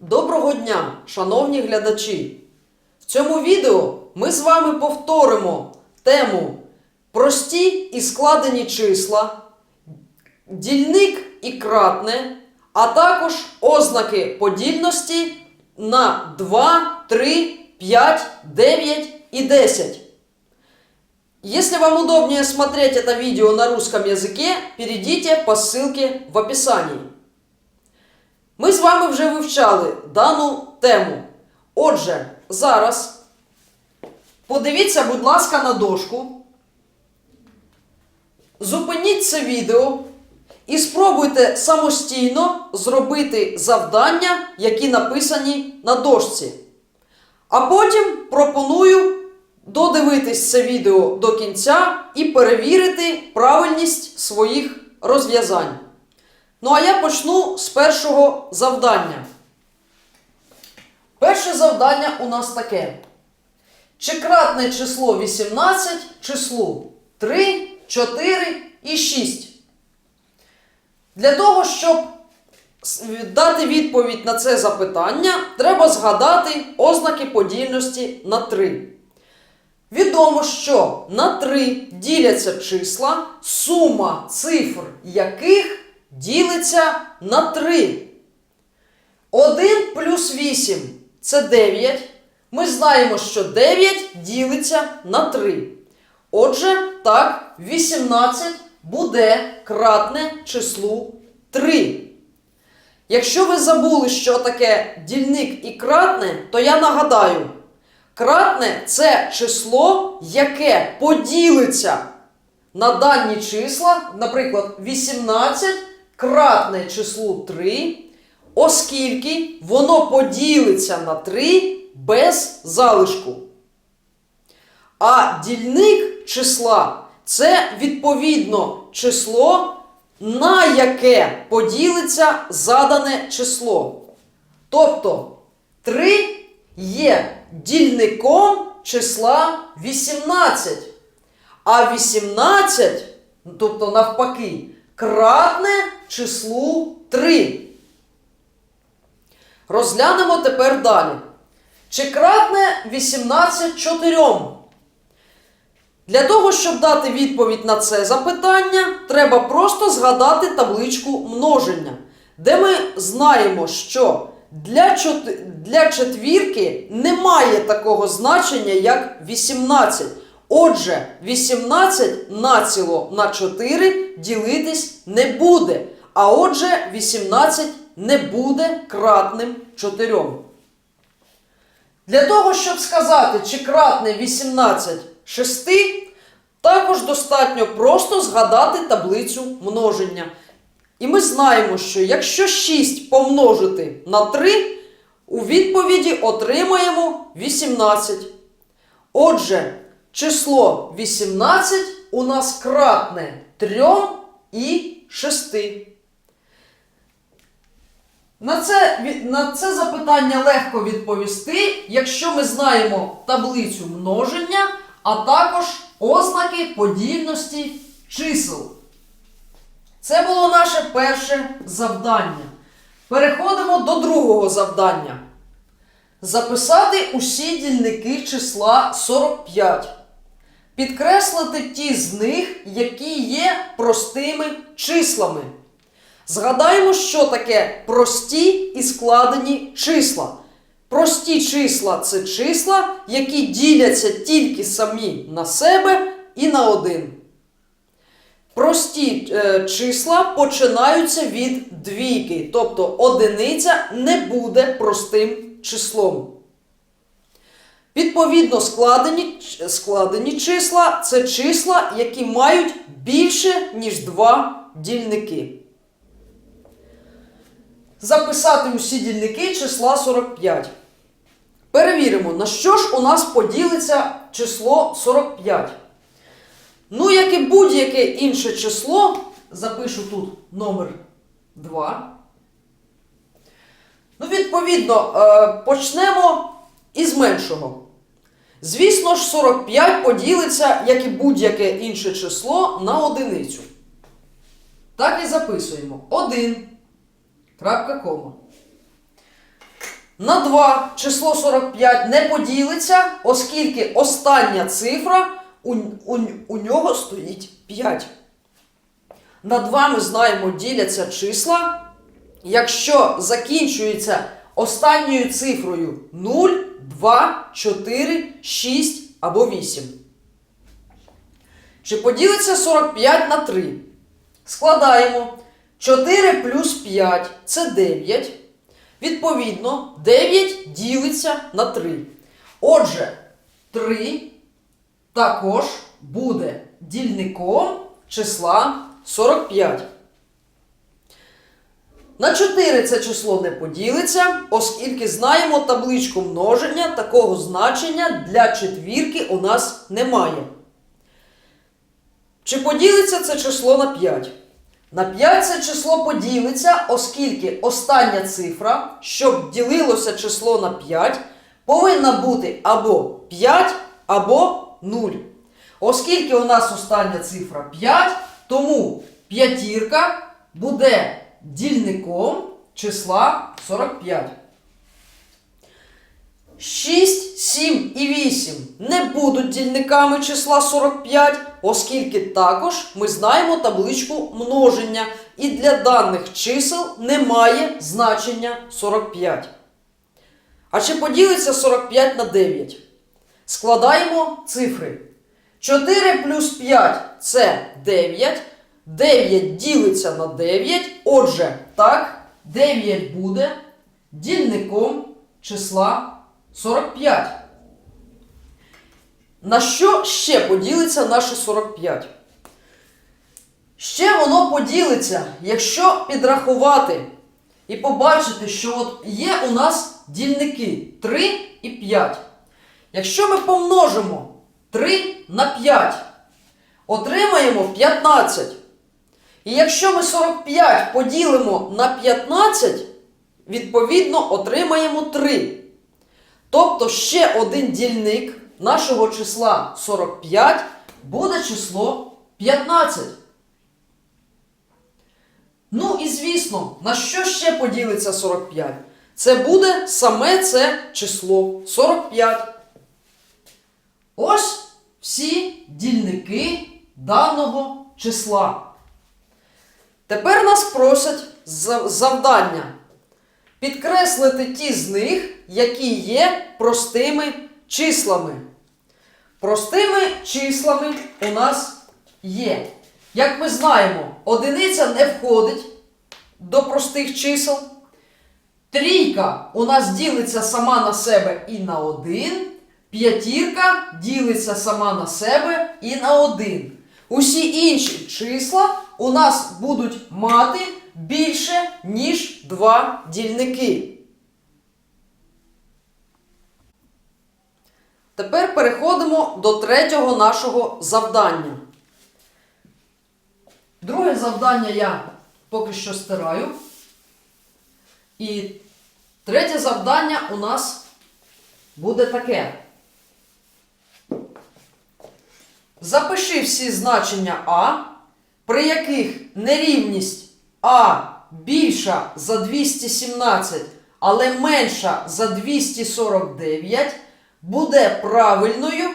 Доброго дня, шановні глядачі! В цьому відео ми з вами повторимо тему прості і складені числа, дільник і кратне, а також ознаки подільності на 2, 3, 5, 9 и 10. Если вам удобнее смотреть это видео на русском языке, перейдите по ссылке в описании. Ми з вами вже вивчали дану тему. Отже, зараз подивіться, будь ласка, на дошку. Зупиніть це відео і спробуйте самостійно зробити завдання, які написані на дошці. А потім пропоную додивитись це відео до кінця і перевірити правильність своїх розв'язань. Ну а я почну з першого завдання. Перше завдання у нас таке. Чи кратне число 18 числу 3, 4 і 6? Для того, щоб дати відповідь на це запитання, треба згадати ознаки подільності на 3. Відомо, що на 3 діляться числа, сума цифр яких ділиться на 3. 1 плюс 8 це 9. Ми знаємо, що 9 ділиться на 3. Отже, так, 18 буде кратне числу 3. Якщо ви забули, що таке дільник і кратне, то я нагадаю: кратне це число, яке поділиться на дані числа, наприклад, 18 кратне числу 3, оскільки воно поділиться на 3 без залишку. А дільник числа це відповідно число, на яке поділиться задане число. Тобто 3 є дільником числа 18. А 18, ну, тобто навпаки, кратне числу 3. Розглянемо тепер далі. Чи кратне 18 4? Для того, щоб дати відповідь на це запитання, треба просто згадати табличку множення, де ми знаємо, що для, чот- для четвірки немає такого значення, як 18. Отже, 18 націло на 4 ділитись не буде. А отже, 18 не буде кратним 4. Для того, щоб сказати, чи кратне 18 6, також достатньо просто згадати таблицю множення. І ми знаємо, що якщо 6 помножити на 3, у відповіді отримаємо 18. Отже, число 18 у нас кратне 3 і 6. На це, на це запитання легко відповісти, якщо ми знаємо таблицю множення, а також ознаки подільності чисел. Це було наше перше завдання. Переходимо до другого завдання. Записати усі дільники числа 45. Підкреслити ті з них, які є простими числами. Згадаємо, що таке прості і складені числа. Прості числа це числа, які діляться тільки самі на себе і на один. Прості е, числа починаються від двійки, тобто одиниця не буде простим числом. Відповідно, складені, складені числа це числа, які мають більше, ніж два дільники. Записати усі дільники числа 45. Перевіримо, на що ж у нас поділиться число 45. Ну, як і будь-яке інше число, запишу тут номер 2. Ну, відповідно, е, почнемо із меншого. Звісно ж, 45 поділиться, як і будь-яке інше число, на одиницю. Так і записуємо. 1. Крапка кома. На 2 число 45 не поділиться, оскільки остання цифра у, у, у нього стоїть 5. На 2 ми знаємо діляться числа, якщо закінчується останньою цифрою 0, 2, 4, 6 або 8. Чи поділиться 45 на 3? Складаємо 4 плюс 5 це 9. Відповідно, 9 ділиться на 3. Отже, 3 також буде дільником числа 45. На 4 це число не поділиться, оскільки знаємо табличку множення, такого значення для четвірки у нас немає. Чи поділиться це число на 5? На 5 це число поділиться, оскільки остання цифра, щоб ділилося число на 5, повинна бути або 5, або 0. Оскільки у нас остання цифра 5, тому п'ятірка буде дільником числа 45. 6, 7 і 8 не будуть дільниками числа 45, оскільки також ми знаємо табличку множення, і для даних чисел немає значення 45. А чи поділиться 45 на 9? Складаємо цифри. 4 плюс 5 це 9. 9 ділиться на 9. Отже, так, 9 буде дільником числа 45. На що ще поділиться наше 45? Ще воно поділиться, якщо підрахувати і побачити, що от є у нас дільники 3 і 5. Якщо ми помножимо 3 на 5, отримаємо 15. І якщо ми 45 поділимо на 15, відповідно отримаємо 3. Тобто ще один дільник нашого числа 45 буде число 15. Ну і звісно, на що ще поділиться 45? Це буде саме це число 45. Ось всі дільники даного числа. Тепер нас просять завдання підкреслити ті з них, які є простими числами. Простими числами у нас є. Як ми знаємо, одиниця не входить до простих чисел. Трійка у нас ділиться сама на себе і на один. П'ятірка ділиться сама на себе і на один. Усі інші числа у нас будуть мати більше, ніж два дільники. Тепер переходимо до третього нашого завдання. Друге завдання я поки що стираю. І третє завдання у нас буде таке. Запиши всі значення А, при яких нерівність А більша за 217, але менша за 249 буде правильною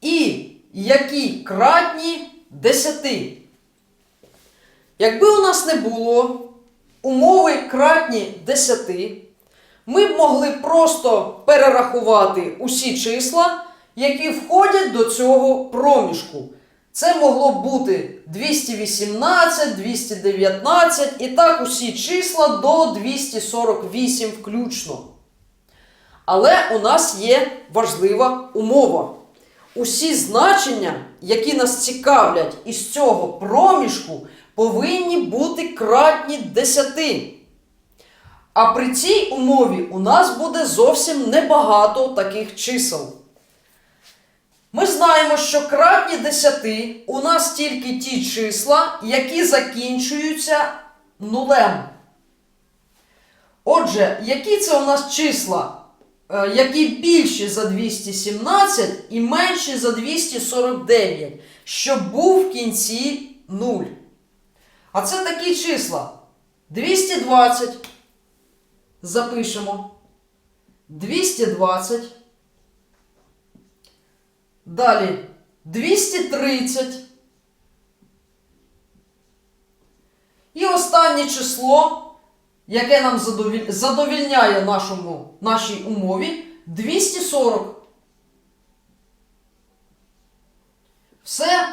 і які кратні 10. Якби у нас не було умови кратні 10, ми б могли просто перерахувати усі числа, які входять до цього проміжку. Це могло бути 218, 219 і так усі числа до 248 включно. Але у нас є важлива умова. Усі значення, які нас цікавлять із цього проміжку, повинні бути кратні 10. А при цій умові у нас буде зовсім небагато таких чисел. Ми знаємо, що кратні 10 у нас тільки ті числа, які закінчуються нулем. Отже, які це у нас числа, е, які більші за 217 і менші за 249, щоб був в кінці 0. А це такі числа. 220 запишемо. 220. Далі 230. І останнє число, яке нам задовільняє нашому, нашій умові 240. Все.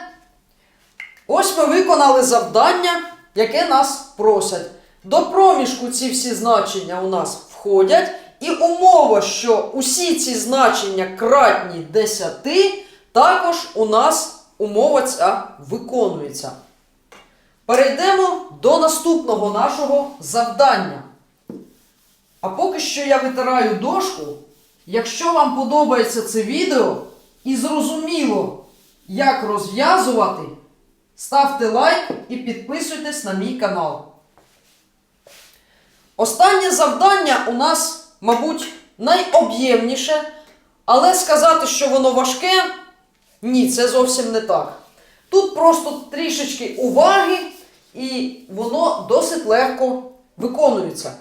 Ось ми виконали завдання, яке нас просять. До проміжку ці всі значення у нас входять, і умова, що усі ці значення кратні 10, також у нас умова ця виконується. Перейдемо до наступного нашого завдання. А поки що я витираю дошку. Якщо вам подобається це відео і зрозуміло, як розв'язувати, ставте лайк і підписуйтесь на мій канал. Останнє завдання у нас, мабуть, найоб'ємніше, але сказати, що воно важке, ні, це зовсім не так. Тут просто трішечки уваги, і воно досить легко виконується.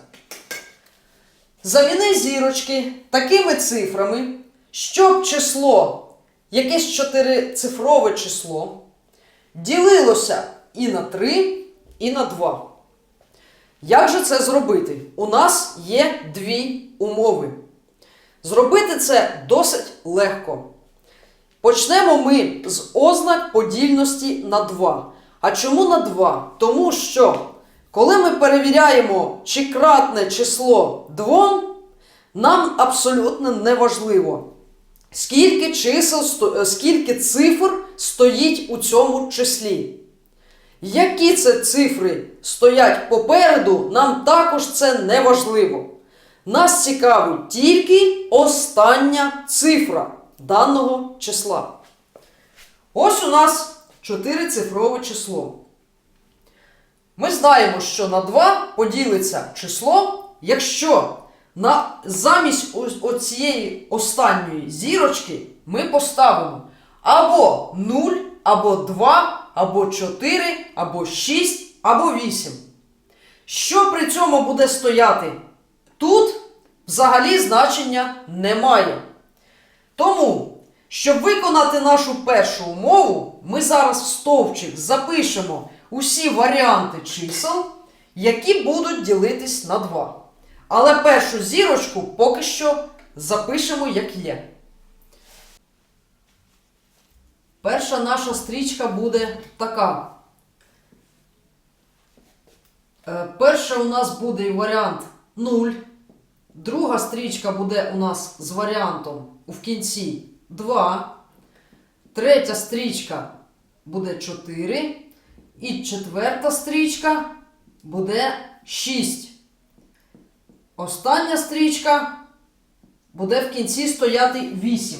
Заміни зірочки такими цифрами, щоб число, якесь чотирицифрове число, ділилося і на 3, і на 2. Як же це зробити? У нас є дві умови. Зробити це досить легко. Почнемо ми з ознак подільності на 2. А чому на 2? Тому що, коли ми перевіряємо, чи кратне число 2, нам абсолютно не важливо, скільки чисел, е, скільки цифр стоїть у цьому числі. Які це цифри стоять попереду, нам також це не важливо. Нас цікавить тільки остання цифра даного числа. Ось у нас чотирицифрове число. Ми знаємо, що на 2 поділиться число, якщо на, замість оцієї останньої зірочки ми поставимо або 0, або 2, або 4, або 6, або 8. Що при цьому буде стояти? Тут взагалі значення немає. Тому, щоб виконати нашу першу умову, ми зараз в стовпчик запишемо усі варіанти чисел, які будуть ділитись на 2. Але першу зірочку поки що запишемо як є. Перша наша стрічка буде така. Е, Перша у нас буде варіант 0. Друга стрічка буде у нас з варіантом в кінці 2. Третя стрічка буде 4. І четверта стрічка буде 6. Остання стрічка буде в кінці стояти 8.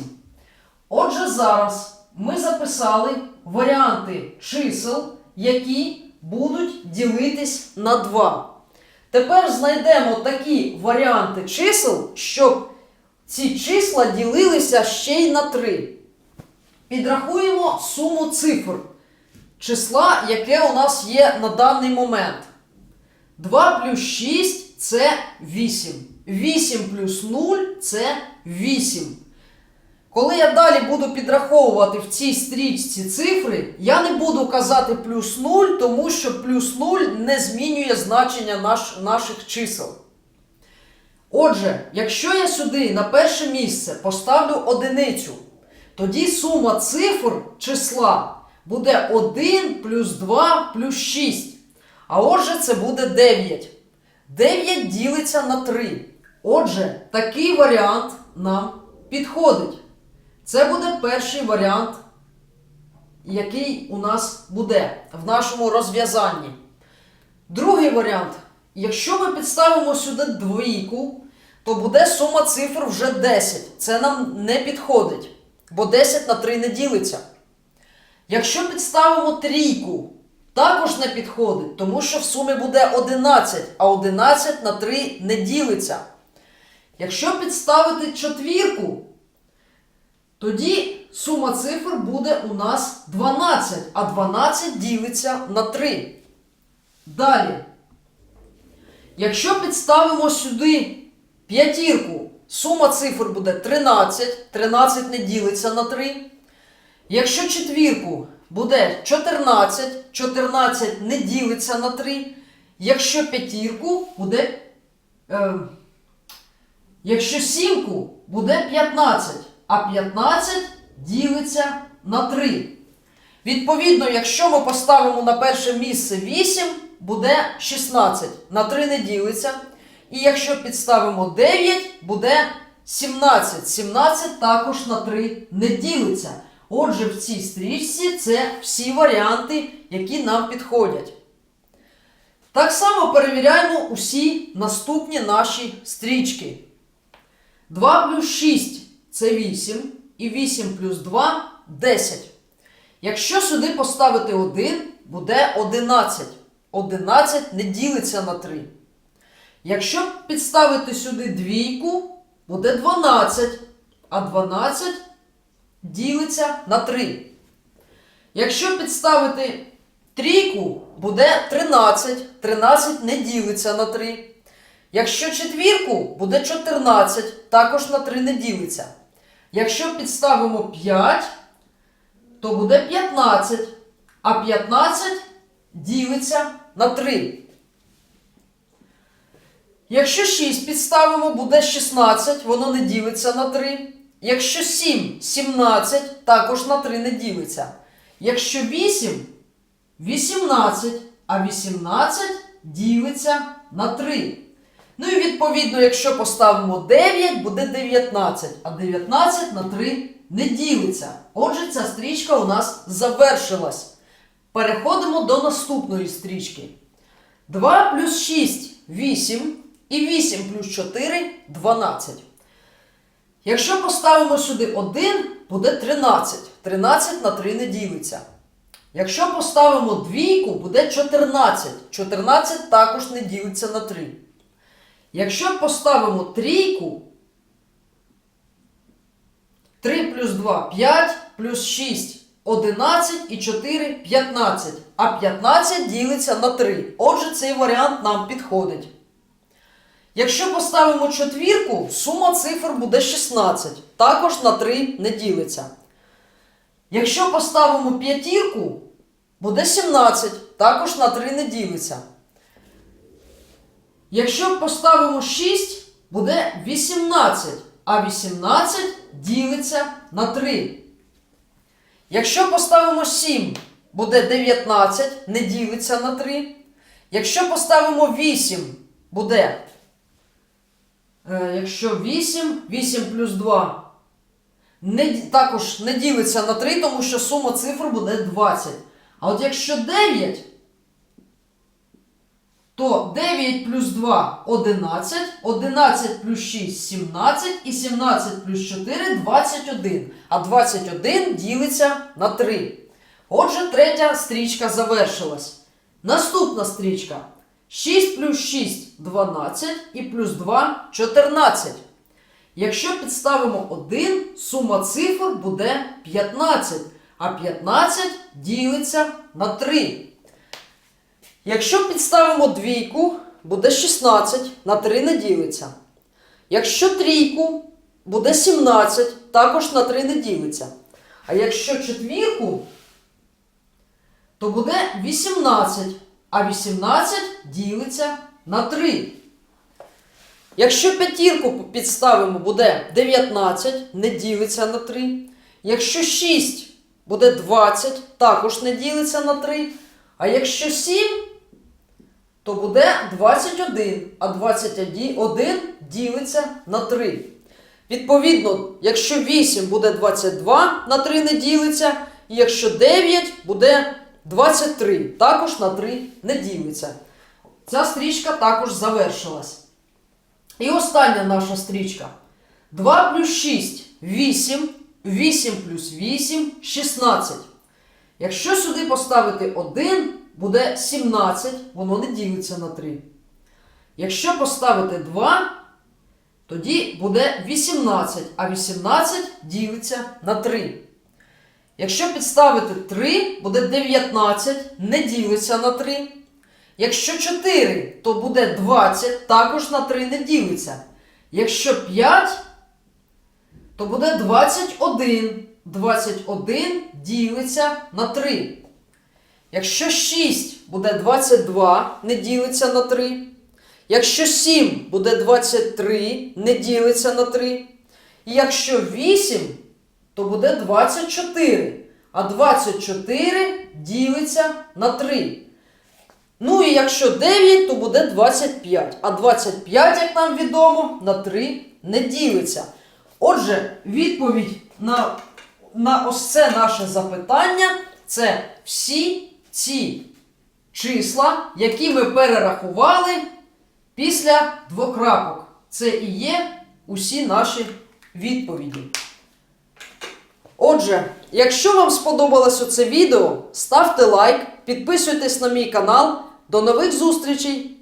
Отже, зараз ми записали варіанти чисел, які будуть ділитись на 2. Тепер знайдемо такі варіанти чисел, щоб ці числа ділилися ще й на 3. Підрахуємо суму цифр числа, яке у нас є на даний момент. 2 плюс 6 це 8. 8 плюс 0 це 8. Коли я далі буду підраховувати в цій стрічці цифри, я не буду казати плюс 0, тому що плюс 0 не змінює значення наш, наших чисел. Отже, якщо я сюди на перше місце поставлю одиницю, тоді сума цифр числа буде 1 плюс 2 плюс 6. А отже, це буде 9. 9 ділиться на 3. Отже, такий варіант нам підходить. Це буде перший варіант, який у нас буде в нашому розв'язанні. Другий варіант. Якщо ми підставимо сюди двійку, то буде сума цифр вже 10. Це нам не підходить, бо 10 на 3 не ділиться. Якщо підставимо трійку, також не підходить, тому що в сумі буде 11, а 11 на 3 не ділиться. Якщо підставити четвірку, тоді сума цифр буде у нас 12, а 12 ділиться на 3. Далі. Якщо підставимо сюди п'ятірку, сума цифр буде 13, 13 не ділиться на 3. Якщо четвірку буде 14, 14 не ділиться на 3. Якщо п'ятірку буде. Е, якщо сімку буде 15, а 15 ділиться на 3. Відповідно, якщо ми поставимо на перше місце 8, буде 16. На 3 не ділиться. І якщо підставимо 9, буде 17. 17 також на 3 не ділиться. Отже, в цій стрічці це всі варіанти, які нам підходять. Так само перевіряємо усі наступні наші стрічки. 2 плюс 6 це 8, і 8 плюс 2 10. Якщо сюди поставити 1, буде 11. 11 не ділиться на 3. Якщо підставити сюди двійку, буде 12, а 12 ділиться на 3. Якщо підставити трійку, буде 13. 13 не ділиться на 3. Якщо четвірку, буде 14, також на 3 не ділиться. Якщо підставимо 5, то буде 15, а 15 ділиться на 3. Якщо 6 підставимо, буде 16, воно не ділиться на 3. Якщо 7, 17, також на 3 не ділиться. Якщо 8, 18, а 18 ділиться на 3. Ну і відповідно, якщо поставимо 9, буде 19, а 19 на 3 не ділиться. Отже, ця стрічка у нас завершилась. Переходимо до наступної стрічки. 2 плюс 6 8 і 8 плюс 4 12. Якщо поставимо сюди 1, буде 13. 13 на 3 не ділиться. Якщо поставимо двійку, буде 14. 14 також не ділиться на 3. Якщо поставимо трійку, 3 плюс 2 5, плюс 6 11 і 4 15. А 15 ділиться на 3. Отже, цей варіант нам підходить. Якщо поставимо четвірку, сума цифр буде 16. Також на 3 не ділиться. Якщо поставимо п'ятірку, буде 17. Також на 3 не ділиться. Якщо поставимо 6, буде 18, а 18 ділиться на 3. Якщо поставимо 7, буде 19, не ділиться на 3. Якщо поставимо 8, буде. Е, якщо 8, 8 плюс 2 не, також не ділиться на 3, тому що сума цифр буде 20. А от якщо 9, то 9 плюс 2 11, 11 плюс 6 17 і 17 плюс 4 21. А 21 ділиться на 3. Отже, третя стрічка завершилась. Наступна стрічка. 6 плюс 6 12 і плюс 2 14. Якщо підставимо 1, сума цифр буде 15, а 15 ділиться на 3. Якщо підставимо двійку, буде 16, на 3 не ділиться. Якщо трійку, буде 17, також на 3 не ділиться. А якщо четвірку, то буде 18, а 18 ділиться на 3. Якщо п'ятірку підставимо, буде 19, не ділиться на 3. Якщо 6 буде 20, також не ділиться на 3. А якщо 7, то буде 21, а 21 ділиться на 3. Відповідно, якщо 8 буде 22, на 3 не ділиться, і якщо 9 буде 23, також на 3 не ділиться. Ця стрічка також завершилась. І остання наша стрічка. 2 плюс 6 8, 8 плюс 8 16. Якщо сюди поставити 1, буде 17, воно не ділиться на 3. Якщо поставити 2, тоді буде 18, а 18 ділиться на 3. Якщо підставити 3, буде 19, не ділиться на 3. Якщо 4, то буде 20, також на 3 не ділиться. Якщо 5, то буде 21. 21 ділиться на 3. Якщо 6 буде 22, не ділиться на 3. Якщо 7 буде 23, не ділиться на 3. І якщо 8, то буде 24. А 24 ділиться на 3. Ну і якщо 9, то буде 25. А 25, як нам відомо, на 3 не ділиться. Отже, відповідь на, на ось це наше запитання це всі ці числа, які ми перерахували після двокрапок. Це і є усі наші відповіді. Отже, якщо вам сподобалось оце відео, ставте лайк, підписуйтесь на мій канал. До нових зустрічей!